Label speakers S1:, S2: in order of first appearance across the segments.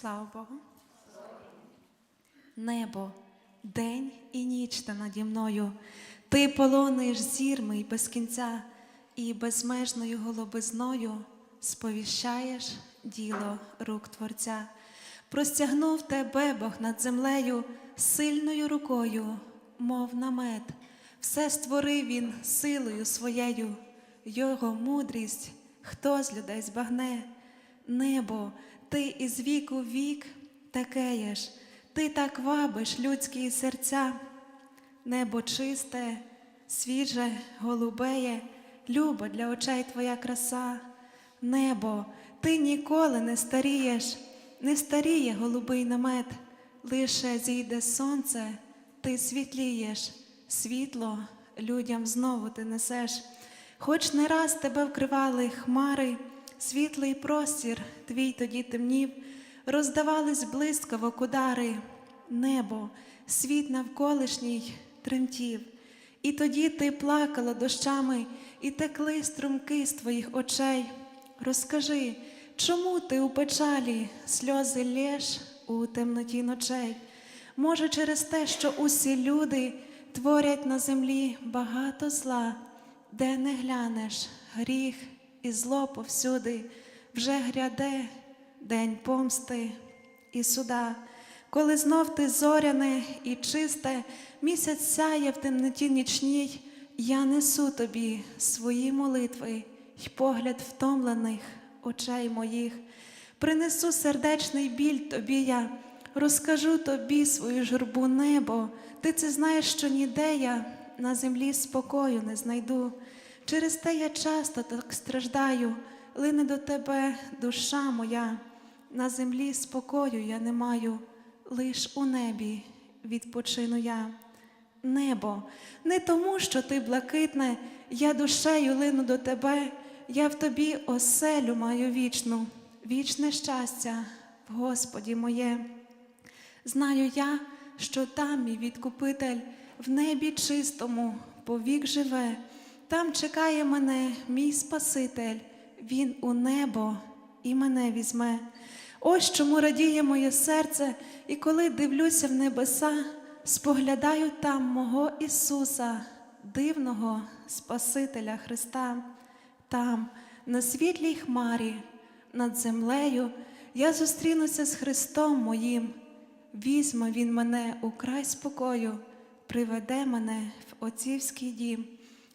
S1: Слава Богу. Небо, день і ніч та наді мною. Ти полонуєш зір мій без кінця, і безмежною голубизною сповіщаєш діло рук Творця. Простягнув тебе Бог над землею сильною рукою, мов намет. Все створив він силою своєю, його мудрість, хто з людей збагне. Небо, ти із віку вік такеєш, ти так вабиш людські серця. Небо чисте, свіже, голубеє, любо для очей твоя краса. Небо, ти ніколи не старієш, не старіє голубий намет, лише зійде сонце, ти світлієш, світло людям знову ти несеш. Хоч не раз тебе вкривали хмари, світлий простір твій тоді темнів, роздавались блискавок удари, небо, світ навколишній тремтів. І тоді ти плакала дощами, і текли струмки з твоїх очей. Розкажи, чому ти у печалі сльози лєш у темноті ночей? Може, через те, що усі люди творять на землі багато зла, де не глянеш гріх і зло повсюди, вже гряде день помсти і суда. Коли знов ти зоряне і чисте, місяць сяє в темноті нічній, я несу тобі свої молитви й погляд втомлених очей моїх. Принесу сердечний біль тобі я, розкажу тобі свою журбу небо. Ти це знаєш, що ніде я на землі спокою не знайду. Через те я часто так страждаю, лине до тебе душа моя. На землі спокою я не маю, лиш у небі відпочину я. Небо, не тому, що ти блакитне, я душею лину до тебе, я в тобі оселю маю вічну, вічне щастя в Господі моє. Знаю я, що там мій відкупитель. В небі чистому повік живе, там чекає мене мій Спаситель, Він у небо і мене візьме. Ось чому радіє моє серце, і коли дивлюся в небеса, споглядаю там мого Ісуса, дивного Спасителя Христа. Там, на світлій хмарі, над землею, я зустрінуся з Христом моїм. Візьме Він мене у край спокою, приведе мене в отцівський дім.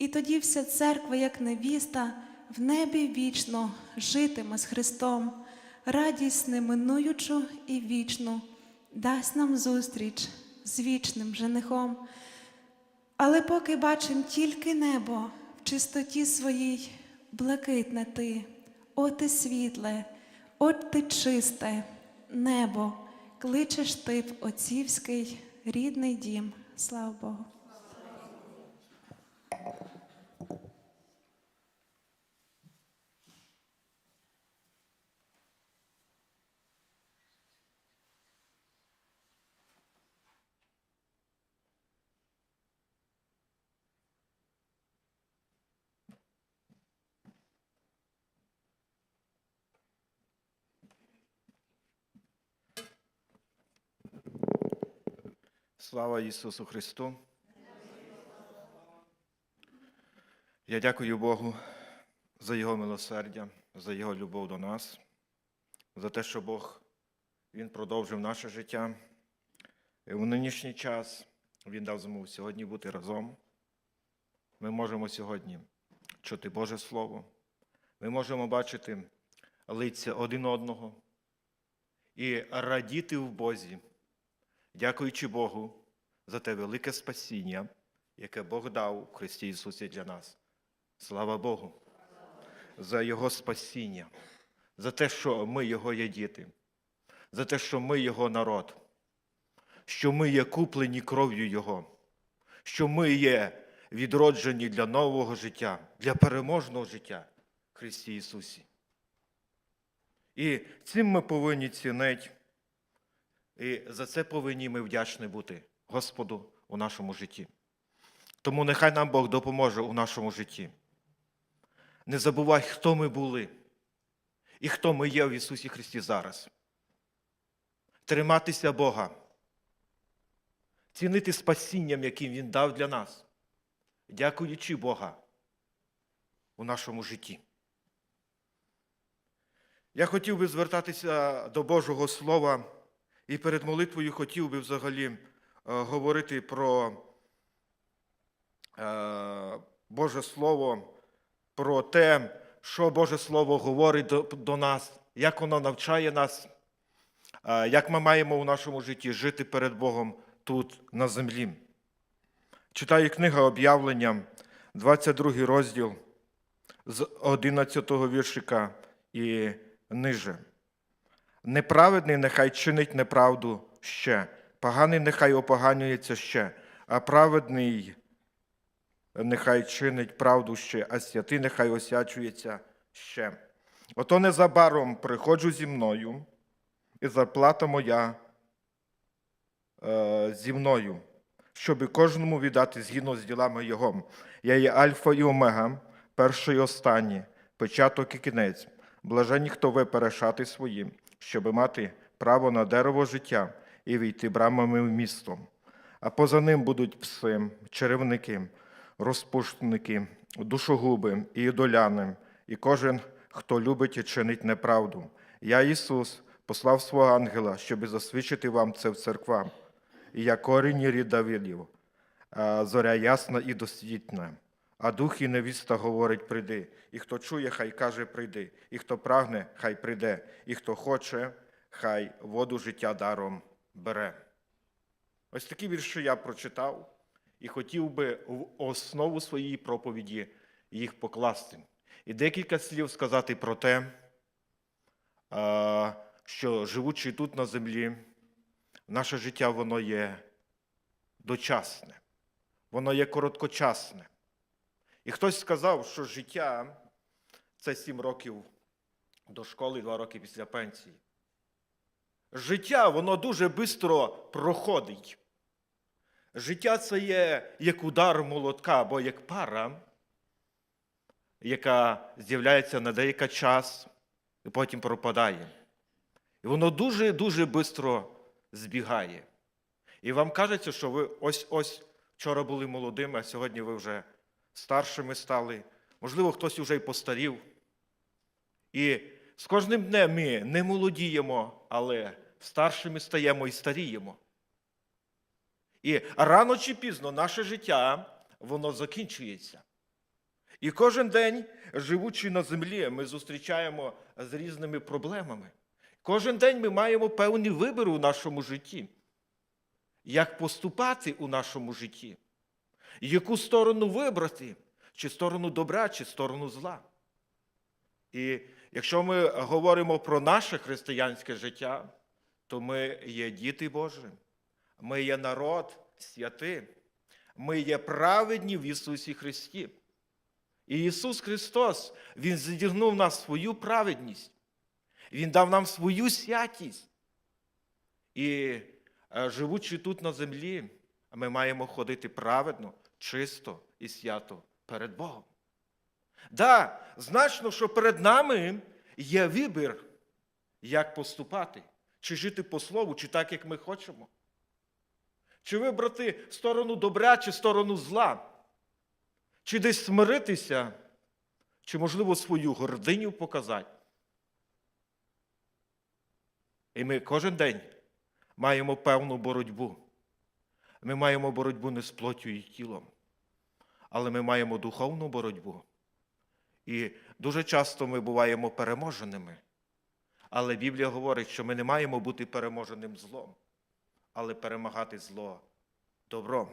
S1: І тоді вся церква, як невіста, в небі вічно житиме з Христом, радість неминуючу і вічну, дасть нам зустріч з вічним женихом. Але поки бачим тільки небо в чистоті своїй, блакитне ти, о ти світле, от ти чисте, небо, кличеш ти в отцівський рідний дім. Слава Богу.
S2: Слава Ісусу Христу. Я дякую Богу за Його милосердя, за Його любов до нас, за те, що Бог Він продовжив наше життя. І в нинішній час Він дав змогу сьогодні бути разом. Ми можемо сьогодні чути Боже Слово. Ми можемо бачити лиця один одного і радіти в Бозі дякуючи Богу за те велике спасіння, яке Бог дав у Христі Ісусі для нас. Слава Богу! За Його спасіння, за те, що ми Його є діти, за те, що ми Його народ, що ми є куплені кров'ю Його, що ми є відроджені для нового життя, для переможного життя в Христі Ісусі. І цим ми повинні цінити і за це повинні ми вдячні бути Господу у нашому житті. Тому нехай нам Бог допоможе у нашому житті. Не забувай, хто ми були і хто ми є в Ісусі Христі зараз. триматися Бога, цінити спасінням, яким Він дав для нас, дякуючи Бога у нашому житті. Я хотів би звертатися до Божого Слова і перед молитвою хотів би взагалі говорити про е, Боже Слово, про те, що Боже Слово говорить до, до нас, як воно навчає нас, е, як ми маємо у нашому житті жити перед Богом тут, на землі. Читаю книга об'явлення, 22 розділ з 11 віршика і ниже. Неправедний нехай чинить неправду ще, поганий нехай опоганюється ще, а праведний нехай чинить правду ще, а святий нехай осячується ще. Ото незабаром приходжу зі мною, і зарплата моя е, зі мною, щоби кожному віддати згідно з ділами його. Я є Альфа і Омега, перший і останній, початок і кінець. Блаженні, хто ви перешати свої, щоби мати право на дерево життя і війти брамами в місто. А поза ним будуть пси, черевники, розпуштники, душогуби і ідоляни, і кожен, хто любить і чинить неправду. Я, Ісус, послав свого ангела, щоби засвідчити вам це в церквам. І я корінь рід Давидів, зоря ясна і досвітна. А дух і невіста говорить, прийди. І хто чує, хай каже, прийди. І хто прагне, хай прийде. І хто хоче, хай воду життя даром бере. Ось такі вірші я прочитав і хотів би в основу своєї проповіді їх покласти. І декілька слів сказати про те, що живучи тут на землі, наше життя воно є дочасне, воно є короткочасне. І хтось сказав, що життя це сім років до школи, два роки після пенсії. Життя, воно дуже швидко проходить. Життя це є як удар молотка або як пара, яка з'являється на деякий час і потім пропадає. І воно дуже-дуже швидко збігає. І вам кажеться, що ви ось-ось вчора були молодими, а сьогодні ви вже старшими стали. Можливо, хтось вже й постарів. І з кожним днем ми не молодіємо, але старшими стаємо і старіємо. І рано чи пізно наше життя, воно закінчується. І кожен день, живучи на землі, ми зустрічаємо з різними проблемами. Кожен день ми маємо певні вибори у нашому житті. Як поступати у нашому житті? Яку сторону вибрати? Чи сторону добра, чи сторону зла? І якщо ми говоримо про наше християнське життя, то ми є діти Божі, ми є народ святий, ми є праведні в Ісусі Христі. І Ісус Христос, Він задягнув нас свою праведність, Він дав нам свою святість. І е, живучи тут на землі, ми маємо ходити праведно, чисто і свято перед Богом. Да, значно, що перед нами є вибір, як поступати, чи жити по слову, чи так, як ми хочемо. Чи вибрати сторону добра, чи сторону зла, чи десь смиритися, чи, можливо, свою гординю показати. І ми кожен день маємо певну боротьбу. Ми маємо боротьбу не з плоттю і тілом, але ми маємо духовну боротьбу. І дуже часто ми буваємо переможеними. Але Біблія говорить, що ми не маємо бути переможеним злом, але перемагати зло добром.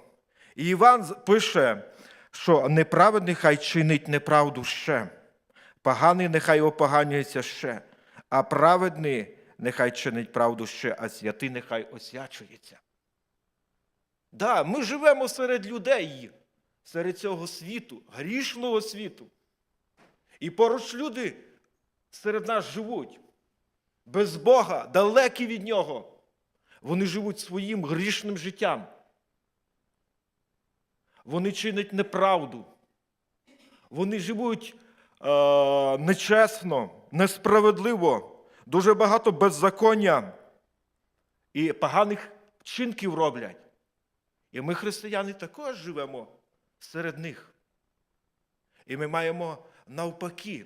S2: І Іван пише, що неправедний хай чинить неправду ще, поганий нехай опоганюється ще, а праведний нехай чинить правду ще, а святий нехай освячується. Да, ми живемо серед людей, серед цього світу, грішного світу. І поруч люди серед нас живуть, без Бога, далекі від Нього. Вони живуть своїм грішним життям. Вони чинять неправду. Вони живуть е, нечесно, несправедливо, дуже багато беззаконня. і поганих вчинків роблять. І ми, християни, також живемо серед них. І ми маємо навпаки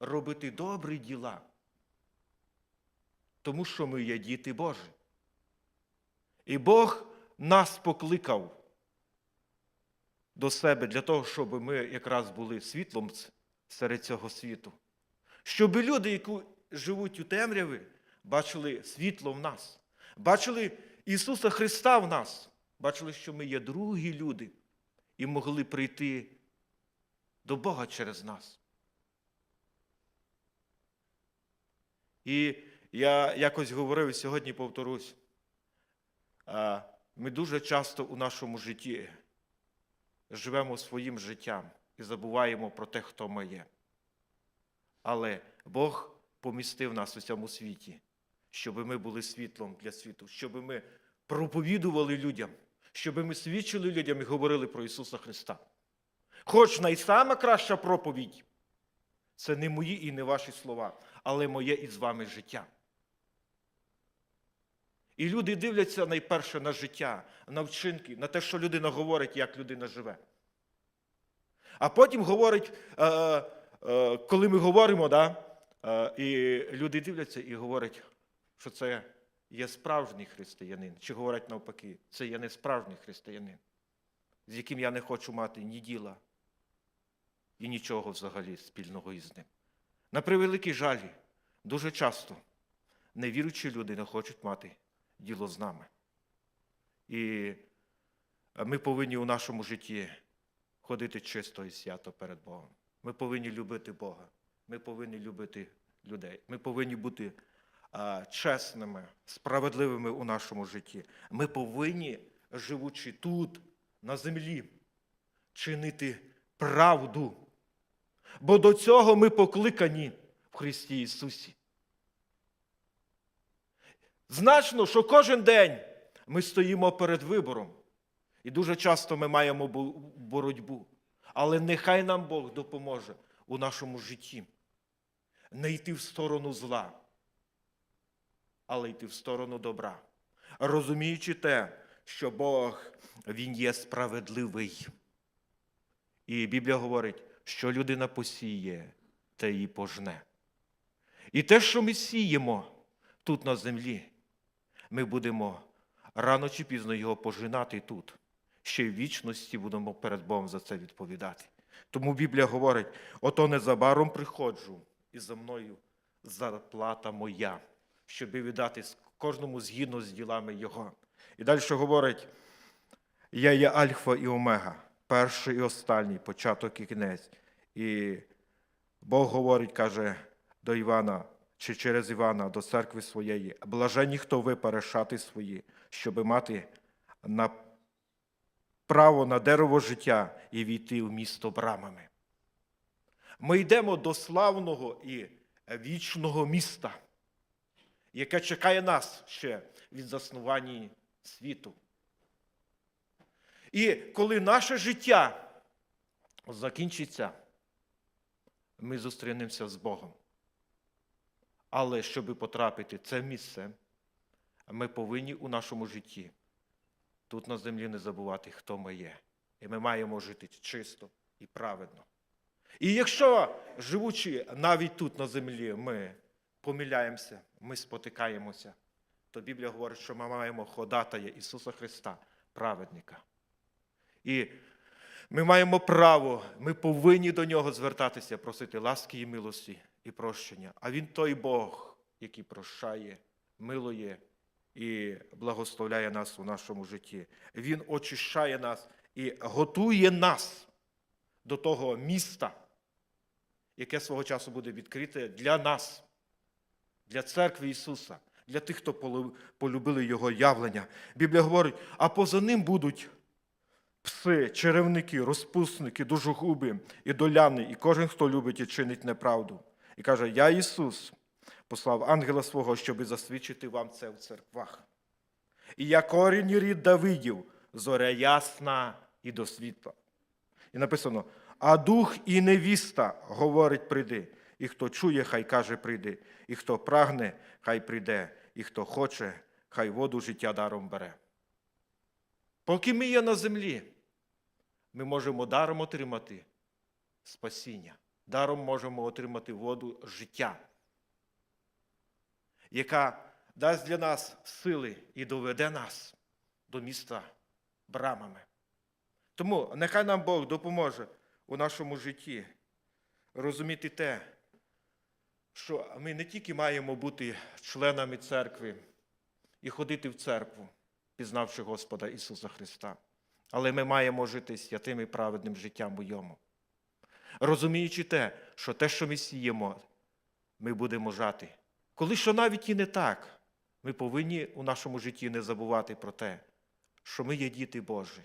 S2: робити добрі діла, тому що ми є діти Божі. І Бог нас покликав до себе для того, щоб ми якраз були світлом серед цього світу. Щоб люди, які живуть у темряві, бачили світло в нас, бачили Ісуса Христа в нас, бачили, що ми є другі люди і могли прийти до Бога через нас. І я якось говорив і сьогодні повторюсь. Ми дуже часто у нашому житті живемо своїм життям і забуваємо про те, хто ми є. Але Бог помістив нас у цьому світі, щоб ми були світлом для світу, щоб ми проповідували людям, щоб ми свідчили людям і говорили про Ісуса Христа. Хоч найсама краща проповідь це не мої і не ваші слова, але моє і з вами життя. І люди дивляться найперше на життя, на вчинки, на те, що людина говорить, як людина живе. А потім говорить, е, е, коли ми говоримо, да, е, і люди дивляться і говорять, що це є справжній християнин. Чи говорять навпаки, це є не справжній християнин, з яким я не хочу мати ні діла і нічого взагалі спільного із ним. На превеликий жаль, дуже часто невіруючі люди не хочуть мати діло з нами. І ми повинні у нашому житті ходити чисто і свято перед Богом. Ми повинні любити Бога. Ми повинні любити людей. Ми повинні бути а, чесними, справедливими у нашому житті. Ми повинні, живучи тут, на землі, чинити правду. Бо до цього ми покликані в Христі Ісусі. Значно, що кожен день ми стоїмо перед вибором. І дуже часто ми маємо боротьбу. Але нехай нам Бог допоможе у нашому житті не йти в сторону зла, але йти в сторону добра. Розуміючи те, що Бог Він є справедливий. І Біблія говорить, що людина посіє, те її пожне. І те, що ми сіємо тут на землі, ми будемо рано чи пізно його пожинати тут. Ще й в вічності будемо перед Богом за це відповідати. Тому Біблія говорить: ото незабаром приходжу, і за мною зарплата моя, щоб віддати кожному згідно з ділами Його. І далі говорить: я є Альфа і Омега, перший і останній, початок і кінець. І Бог говорить, каже до Івана, чи через Івана до церкви своєї, блаженні, хто ви перешати свої, щоби мати на право на дерево життя і війти в місто брамами. Ми йдемо до славного і вічного міста, яке чекає нас ще від заснування світу. І коли наше життя закінчиться, ми зустрінемося з Богом. Але щоб потрапити в це місце, ми повинні у нашому житті тут на землі не забувати, хто ми є. І ми маємо жити чисто і праведно. І якщо, живучи навіть тут на землі, ми помиляємося, ми спотикаємося, то Біблія говорить, що ми маємо ходатая Ісуса Христа, праведника. І ми маємо право, ми повинні до нього звертатися, просити ласки і милості і прощення. А Він той Бог, який прощає, милує і благословляє нас у нашому житті. Він очищає нас і готує нас до того міста, яке свого часу буде відкрите для нас, для церкви Ісуса, для тих, хто полюбили Його явлення. Біблія говорить, а поза ним будуть пси, черевники, розпусники, дужогуби, ідоляни, і кожен, хто любить і чинить неправду. І каже: Я Ісус послав ангела свого, щоб засвідчити вам це в церквах. І я корінь рід Давидів, зоря ясна і до світла. І написано: а дух і невіста говорить, прийди. І хто чує, хай каже, прийди. І хто прагне, хай прийде. І хто хоче, хай воду життя даром бере. Поки ми є на землі, ми можемо даром отримати спасіння, даром можемо отримати воду життя, яка дасть для нас сили і доведе нас до міста брамами. Тому нехай нам Бог допоможе у нашому житті розуміти те, що ми не тільки маємо бути членами церкви і ходити в церкву, пізнавши Господа Ісуса Христа, але ми маємо жити святим і праведним життям у йому. Розуміючи те, що те, що ми сіємо, ми будемо жати. Коли що навіть і не так, ми повинні у нашому житті не забувати про те, що ми є діти Божі.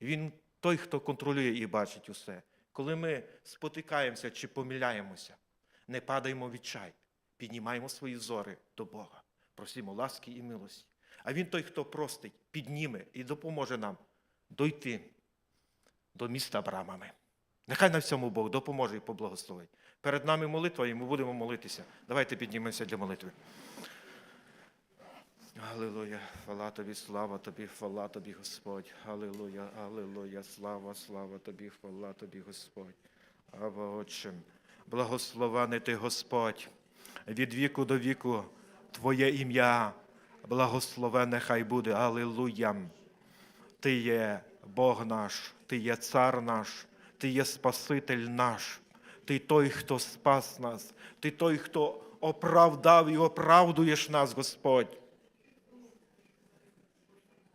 S2: Він той, хто контролює і бачить усе. Коли ми спотикаємося чи помиляємося, не падаємо від чай, піднімаємо свої зори до Бога, просимо ласки і милості. А Він той, хто простить, підніме і допоможе нам дойти до міста брамами. Нехай на всьому Бог допоможе і поблагословить. Перед нами молитва, і ми будемо молитися. Давайте піднімемося для молитви. Аллилуйя, хвала тобі, слава тобі, хвала тобі, Господь. Аллилуйя, аллилуйя, слава, слава тобі, хвала тобі, Господь. Ава Отче, благословений ти Господь, від віку до віку Твоє ім'я, благословене хай буде, Аллилуйя. Ти є Бог наш, Ти є цар наш, Ти є Спаситель наш, Ти той, хто спас нас, Ти той, хто оправдав і оправдуєш нас, Господь.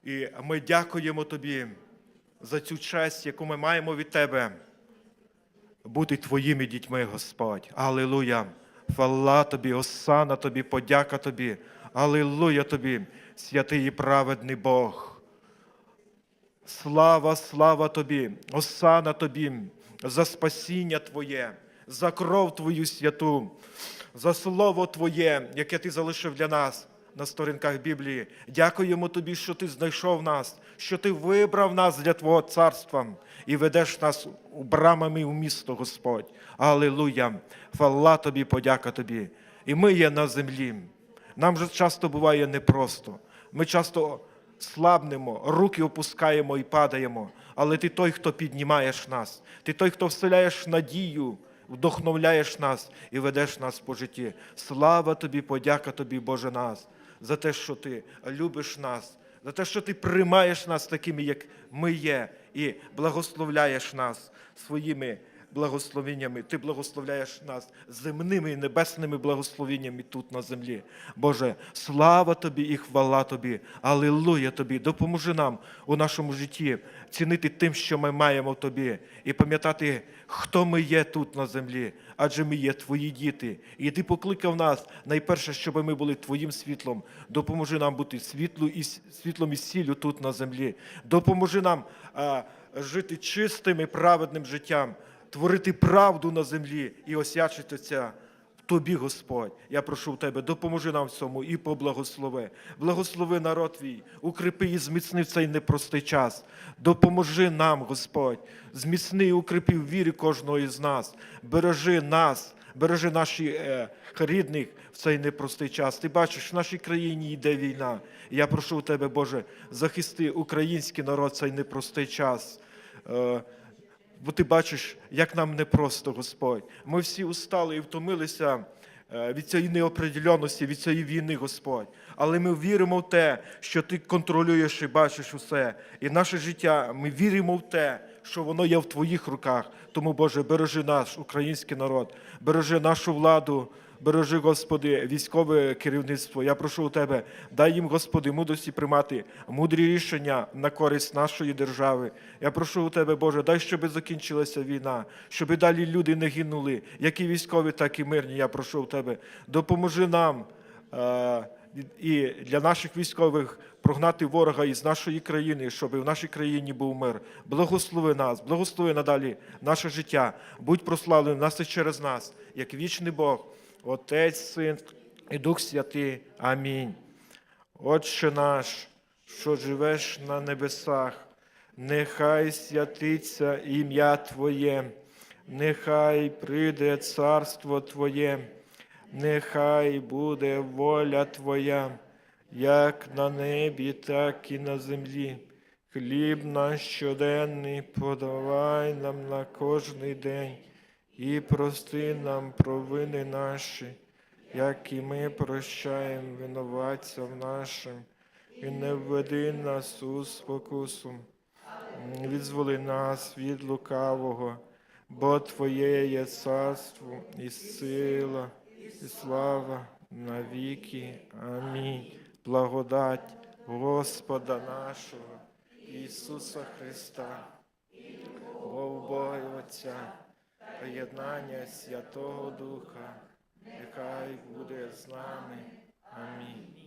S2: І ми дякуємо Тобі за цю честь, яку ми маємо від Тебе бути Твоїми дітьми, Господь. Аллилуйя! Хвала Тобі, осана Тобі, подяка Тобі. Аллилуйя Тобі, святий і праведний Бог. Слава, слава Тобі, осана Тобі за спасіння Твоє, за кров Твою святу, за слово Твоє, яке Ти залишив для нас на сторінках Біблії. Дякуємо Тобі, що Ти знайшов нас, що Ти вибрав нас для Твого царства і ведеш нас у брамами в місто, Господь. Аллилуйя! Хвала Тобі, подяка Тобі. І ми є на землі. Нам же часто буває непросто. Ми часто слабнемо, руки опускаємо і падаємо. Але ти той, хто піднімаєш нас, ти той, хто вселяєш надію, вдохновляєш нас і ведеш нас по житті. Слава тобі, подяка тобі, Боже нас, за те, що ти любиш нас, за те, що ти приймаєш нас такими, як ми є, і благословляєш нас своїми благословеннями. Ти благословляєш нас земними і небесними благословеннями тут на землі. Боже, слава Тобі і хвала Тобі. Алілуя Тобі. Допоможи нам у нашому житті цінити тим, що ми маємо в Тобі, і пам'ятати, хто ми є тут на землі, адже ми є Твої діти. І Ти покликав нас найперше, щоб ми були Твоїм світлом. Допоможи нам бути світлу і світлом і сіллю тут на землі. Допоможи нам жити чистим і праведним життям творити правду на землі і осячитися в Тобі, Господь. Я прошу в Тебе, допоможи нам в цьому і поблагослови. Благослови народ твій, укріпи і зміцни в цей непростий час. Допоможи нам, Господь, зміцни і укріпи в вірі кожного із нас. Бережи нас, бережи наших е, рідних в цей непростий час. Ти бачиш, в нашій країні йде війна. Я прошу у Тебе, Боже, захисти український народ в цей непростий час. Е, Бо ти бачиш, як нам непросто, Господь. Ми всі устали і втомилися е, від цієї неопределеності, від цієї війни, Господь. Але ми віримо в те, що ти контролюєш і бачиш усе. І наше життя, ми віримо в те, що воно є в твоїх руках. Тому, Боже, бережи наш український народ, бережи нашу владу. Бережи, Господи, військове керівництво. Я прошу у Тебе, дай їм, Господи, мудрості приймати мудрі рішення на користь нашої держави. Я прошу у Тебе, Боже, дай, щоб закінчилася війна, щоб далі люди не гинули, як і військові, так і мирні. Я прошу у Тебе, допоможи нам е, і для наших військових прогнати ворога із нашої країни, щоб в нашій країні був мир. Благослови нас, благослови надалі наше життя. Будь прославлений нас і через нас, як вічний Бог. Отець, Син і Дух Святий. Амінь. Отче наш, що живеш на небесах, нехай святиться ім'я Твоє, нехай прийде царство Твоє, нехай буде воля Твоя, як на небі, так і на землі. Хліб наш щоденний подавай нам на кожний день і прости нам провини наші, як і ми прощаємо винуватцям нашим, і не введи нас у спокусу, відзволи нас від лукавого, бо Твоє є царство і сила, і слава навіки. Амінь. Благодать Господа нашого, Ісуса Христа, Бог Бога Отця, та єднання Святого Духа, нехай буде з нами. Амінь.